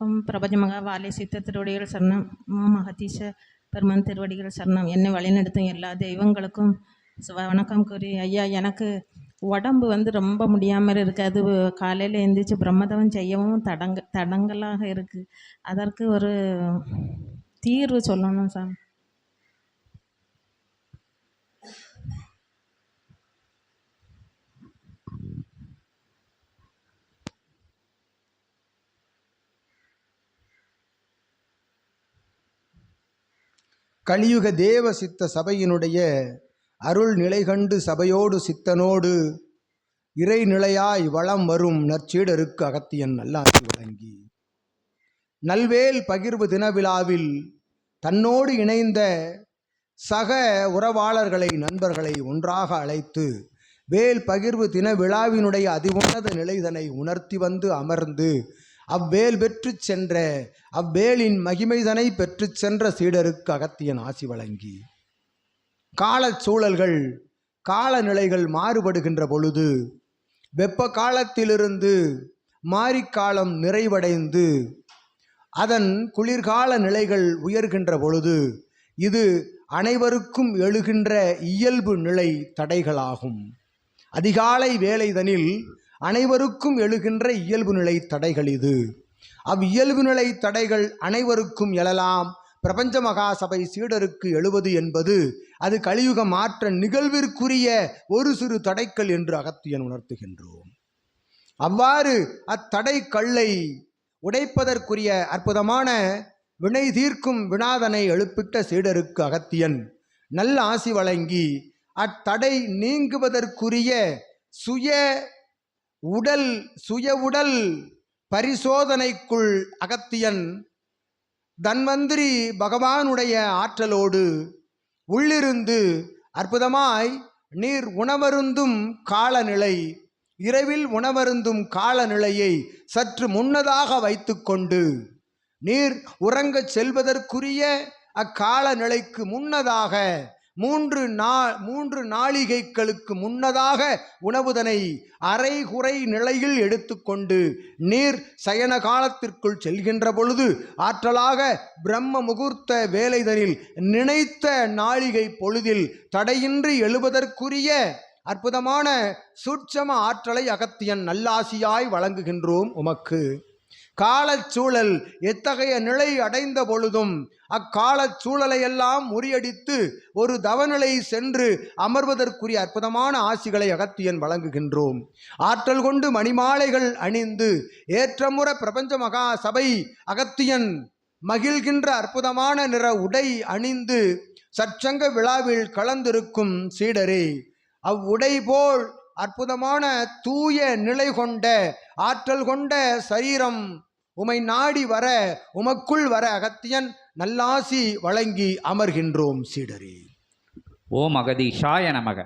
ஓம் பிரபஞ்சமகா வாலை சித்த திருவடிகள் சரணம் மகதீஷ பெருமன் திருவடிகள் சரணம் என்னை வழிநடத்தும் எல்லா தெய்வங்களுக்கும் வணக்கம் கூறி ஐயா எனக்கு உடம்பு வந்து ரொம்ப முடியாமல் இருக்குது அது காலையில் எழுந்திரிச்சு பிரம்மதவம் செய்யவும் தடங்க தடங்கலாக இருக்குது அதற்கு ஒரு தீர்வு சொல்லணும் சார் கலியுக தேவ சித்த சபையினுடைய அருள் நிலை கண்டு சபையோடு சித்தனோடு இறைநிலையாய் வளம் வரும் நற்சீடருக்கு அகத்தியன் நல்லாசி வழங்கி. நல்வேல் பகிர்வு தினவிழாவில் தன்னோடு இணைந்த சக உறவாளர்களை நண்பர்களை ஒன்றாக அழைத்து வேல் பகிர்வு தின விழாவினுடைய அதிவுன்னத நிலைதனை உணர்த்தி வந்து அமர்ந்து அவ்வேல் பெற்றுச் சென்ற அவ்வேலின் மகிமைதனை பெற்றுச் சென்ற சீடருக்கு அகத்தியன் ஆசி வழங்கி. காலச் சூழல்கள் காலநிலைகள் மாறுபடுகின்ற பொழுது வெப்ப காலத்திலிருந்து மாரிக்காலம் நிறைவடைந்து அதன் குளிர்கால நிலைகள் உயர்கின்ற பொழுது இது அனைவருக்கும் எழுகின்ற இயல்பு நிலை தடைகளாகும். அதிகாலை வேலைதனில் அனைவருக்கும் எழுகின்ற இயல்பு நிலை தடைகள் இது. அவ் இயல்பு நிலை தடைகள் அனைவருக்கும் எழலாம். பிரபஞ்ச மகாசபை சீடருக்கு எழுவது என்பது அது கலியுக மாற்ற நிகழ்விற்குரிய ஒரு சிறு தடைக்கல் என்று அகத்தியன் உணர்த்துகின்றோம். அவ்வாறு அத்தடை கல்லை உடைப்பதற்குரிய அற்புதமான வினை தீர்க்கும் வினாதனை எழுப்பிட்ட சீடருக்கு அகத்தியன் நல்ல ஆசி வழங்கி அத்தடை நீங்குவதற்குரிய சுய உடல் சுய உடல் பரிசோதனைக்குள் அகத்தியன் தன்வந்திரி பகவானுடைய ஆற்றலோடு உள்ளிருந்து அற்புதமாய் நீர் உணவருந்தும் காலநிலை இரவில் உணவருந்தும் காலநிலையை சற்று முன்னதாக வைத்துக்கொண்டு நீர் உறங்கச் செல்வதற்குரிய அக்காலநிலைக்கு முன்னதாக மூன்று நா மூன்று நாளிகைகளுக்கு முன்னதாக உணவுதனை அரைகுறை நிலையில் எடுத்துக்கொண்டு நீர் சயன காலத்திற்குள் செல்கின்ற பொழுது ஆற்றலாக பிரம்ம முகூர்த்த வேலைதனில் நினைத்த நாளிகை பொழுதில் தடையின்றி எழுவதற்குரிய அற்புதமான சூட்சம ஆற்றலை அகத்தியன் நல்லாசியாய் வழங்குகின்றோம் உமக்கு. காலச்சூழல் எத்தகைய நிலை அடைந்த பொழுதும் அக்காலச் சூழலையெல்லாம் முறியடித்து ஒரு தவநிலை சென்று அமர்வதற்குரிய அற்புதமான ஆசிகளை அகத்தியன் வழங்குகின்றோம். ஆற்றல் கொண்டு மணிமாலைகள் அணிந்து ஏற்றமுற பிரபஞ்ச மகா சபை அகத்தியன் மகிழ்கின்ற அற்புதமான நிற உடை அணிந்து சற்சங்க விழாவில் கலந்திருக்கும் சீடரே அவ்வுடை போல் அற்புதமான தூய நிலை கொண்ட ஆற்றல் கொண்ட சரீரம் உமை நாடி வர உமக்குள் வர அகத்தியன் நல்லாசி வழங்கி அமர்கின்றோம் சீடரே. ஓம் அகதீஷாய நமக.